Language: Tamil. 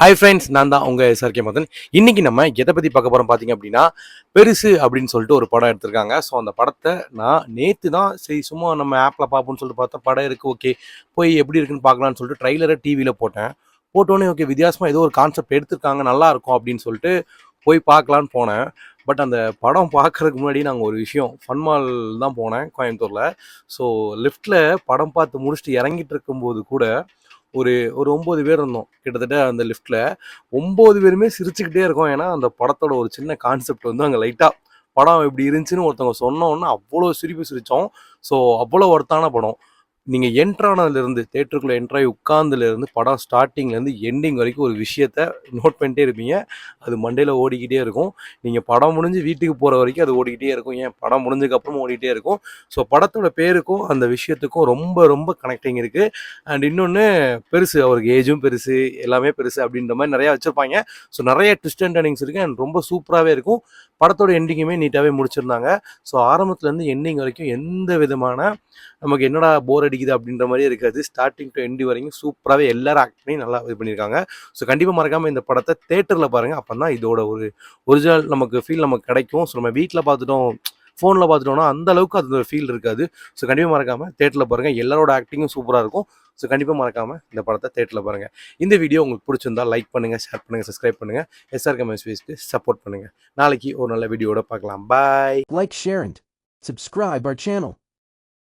ஹாய் ஃப்ரெண்ட்ஸ் நான் தான் உங்கள் எஸ்ஆர்கே மதன். இன்றைக்கி நம்ம எதை பற்றி பார்க்க போகிறோம் பார்த்தீங்க அப்படின்னா பெருசு அப்படின்னு சொல்லிட்டு ஒரு படம் எடுத்திருக்காங்க. ஸோ அந்த படத்தை நான் நேற்று தான் சரி சும்மா நம்ம ஆப்பில் பார்ப்போம்னு சொல்லிட்டு பார்த்தா படம் இருக்குது ஓகே போய் எப்படி இருக்குன்னு பார்க்கலாம்னு சொல்லிட்டு ட்ரைலரை டிவியில் போட்டேன். போட்டோன்னே ஓகே வித்தியாசமாக ஏதோ ஒரு கான்செப்ட் எடுத்திருக்காங்க நல்லா இருக்கும் அப்படின்னு சொல்லிட்டு போய் பார்க்கலான்னு போனேன். பட் அந்த படம் பார்க்கறதுக்கு முன்னாடி நாங்கள் ஒரு விஷயம் ஃபன் மால் தான் போனேன் கோயம்புத்தூரில். ஸோ லிஃப்ட்டில் படம் பார்த்து முடிச்சுட்டு இறங்கிட்டு இருக்கும்போது கூட ஒரு ஒரு ஒம்பது பேர் இருந்தோம் கிட்டத்தட்ட அந்த லிஃப்ட்டில் ஒம்பது பேருமே சிரிச்சுக்கிட்டே இருக்கோம். ஏன்னா அந்த படத்தோட ஒரு சின்ன கான்செப்ட் வந்து அங்கே லைட்டாக படம் இப்படி இருந்துச்சுன்னு ஒருத்தவங்க சொன்ன அவ்வளோ சிரிப்பு சிரித்தோம் ஸோ அவ்வளோ ஒர்த்தான படம். நீங்கள் என்ட்ரானதுலேருந்து தேட்டருக்குள்ளே என்ட்ராகி உட்காந்துலேருந்து படம் ஸ்டார்டிங்லேருந்து எண்டிங் வரைக்கும் ஒரு விஷயத்த நோட் பண்ணிட்டே இருப்பீங்க. அது மண்டையில் ஓடிக்கிட்டே இருக்கும். நீங்கள் படம் முடிஞ்சு வீட்டுக்கு போகிற வரைக்கும் அது ஓடிக்கிட்டே இருக்கும். ஏன்? படம் முடிஞ்சதுக்கப்புறம் ஓடிக்கிட்டே இருக்கும். ஸோ படத்தோட பேருக்கும் அந்த விஷயத்துக்கும் ரொம்ப ரொம்ப கனெக்டிங் இருக்குது அண்ட் இன்னொன்று பெருசு. அவருக்கு ஏஜும் பெருசு. எல்லாமே பெருசு அப்படின்ற மாதிரி நிறையா வச்சுருப்பாங்க. ஸோ நிறைய ட்விஸ்ட் அண்ட் டர்னிங்ஸ் இருக்குது அண்ட் ரொம்ப சூப்பராகவே இருக்கும். படத்தோட எண்டிங்குமே நீட்டாகவே முடிச்சிருந்தாங்க. ஸோ ஆரம்பத்துலேருந்து எண்டிங் வரைக்கும் எந்த விதமான நமக்கு என்னடா போர் அடி அடிக்குது அப்படின்ற மாதிரியே இருக்காது ஸ்டார்டிங் டு எண்டு வரைக்கும் சூப்பராகவே எல்லாரும் ஆக்ட் பண்ணி நல்லா இது பண்ணியிருக்காங்க. ஸோ கண்டிப்பாக மறக்காமல் இந்த படத்தை தேட்டரில் பாருங்கள் அப்போ தான் இதோட ஒரு ஒரிஜினல் நமக்கு ஃபீல் நமக்கு கிடைக்கும். ஸோ நம்ம வீட்டில் பார்த்துட்டோம் ஃபோனில் பார்த்துட்டோம்னா அந்த அளவுக்கு அது ஃபீல் இருக்காது. ஸோ கண்டிப்பாக மறக்காமல் தேட்டரில் பாருங்கள் எல்லாரோட ஆக்டிங்கும் சூப்பராக இருக்கும். ஸோ கண்டிப்பாக மறக்காமல் இந்த படத்தை தேட்டரில் பாருங்கள் இந்த வீடியோ உங்களுக்கு பிடிச்சிருந்தா லைக் பண்ணுங்கள் ஷேர் பண்ணுங்கள் சப்ஸ்கிரைப் பண்ணுங்கள் எஸ்ஆர் கமெண்ட்ஸ்க்கு சப்போர்ட் பண்ணுங்கள் நாளைக்கு ஒரு நல்ல வீடியோட பார்க்கலாம். Bye like share and subscribe our channel